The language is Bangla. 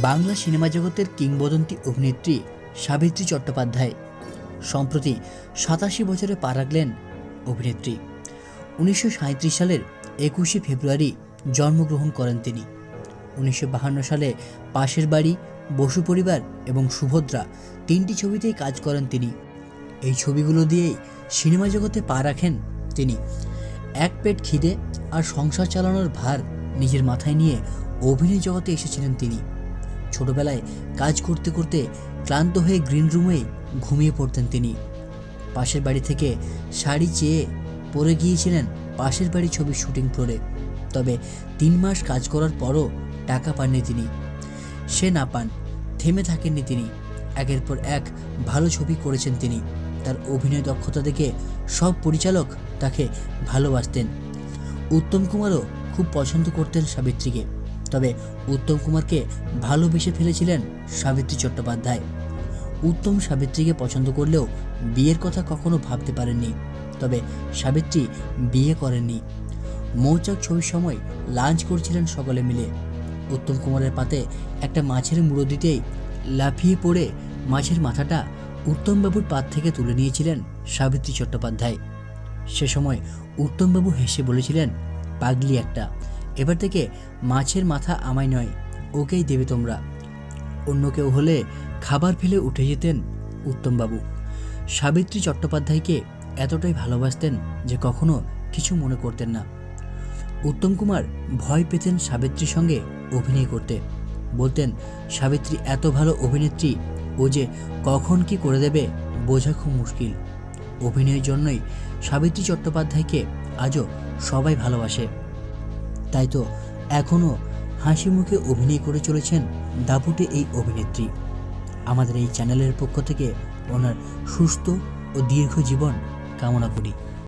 বাংলা সিনেমা জগতের কিংবদন্তি অভিনেত্রী সাবিত্রী চট্টোপাধ্যায়। সম্প্রতি সাতাশি বছরে পা রাখলেন অভিনেত্রী। উনিশশো সাঁইত্রিশ সালের একুশে ফেব্রুয়ারি জন্মগ্রহণ করেন তিনি। উনিশশো সালে পাশের বাড়ি, বসু পরিবার এবং সুভদ্রা তিনটি ছবিতেই কাজ করেন তিনি। এই ছবিগুলো দিয়েই সিনেমা জগতে পা রাখেন তিনি। এক পেট খিদে আর সংসার চালানোর ভার নিজের মাথায় নিয়ে অভিনয় জগতে এসেছিলেন তিনি। ছোটবেলায় কাজ করতে করতে ক্লান্ত হয়ে গ্রিন রুমে ঘুমিয়ে পড়তেন তিনি। পাশের বাড়ি থেকে শাড়ি চেয়ে পরে গিয়েছিলেন পাশের বাড়ি ছবির শুটিং ফ্লোরে তবে তিন মাস কাজ করার পরও টাকা পাননি তিনি। সে না পান, থেমে থাকেননি তিনি। একের পর এক ভালো ছবি করেছেন তিনি। তার অভিনয় দক্ষতা দেখে সব পরিচালক তাকে ভালোবাসতেন। উত্তম কুমারও খুব পছন্দ করতেন সাবিত্রীকে। তবে উত্তম কুমারকে ভালোবেসে ফেলেছিলেন সাবিত্রী চট্টোপাধ্যায়। উত্তম সাবিত্রীকে পছন্দ করলেও বিয়ের কথা কখনো ভাবতে পারেননি, তবে সাবিত্রী বিয়ে করেননি। মৌচাক ছবির সময় লাঞ্চ করছিলেন সকলে মিলে। উত্তম কুমারের পাতে একটা মাছের মুড়ো দিতেই লাফিয়ে পড়ে মাছের মাথাটা উত্তমবাবুর পাত থেকে তুলে নিয়েছিলেন সাবিত্রী চট্টোপাধ্যায়। সে সময় উত্তমবাবু হেসে বলেছিলেন, পাগলি একটা। এবার থেকে মাছের মাথা আমায় নয়, ওকেই দেবে তোমরা। অন্য কেউ হলে খাবার ফেলে উঠে যেতেন উত্তমবাবু। সাবিত্রী চট্টোপাধ্যায়কে এতটাই ভালোবাসতেন যে কখনো কিছু মনে করতেন না। উত্তম কুমার ভয় পেতেন সাবিত্রীর সঙ্গে অভিনয় করতে। বলতেন, সাবিত্রী, এত ভালো অভিনেত্রী, ও যে কখন কি করে দেবে বোঝা খুব মুশকিল। অভিনয়ের জন্যই সাবিত্রী চট্টোপাধ্যায়কে আজও সবাই ভালোবাসে। তাই তো এখনও হাসি মুখে অভিনয় করে চলেছেন দাপুটে এই অভিনেত্রী। আমাদের এই চ্যানেলের পক্ষ থেকে ওনার সুস্থ ও দীর্ঘ জীবন কামনা করি।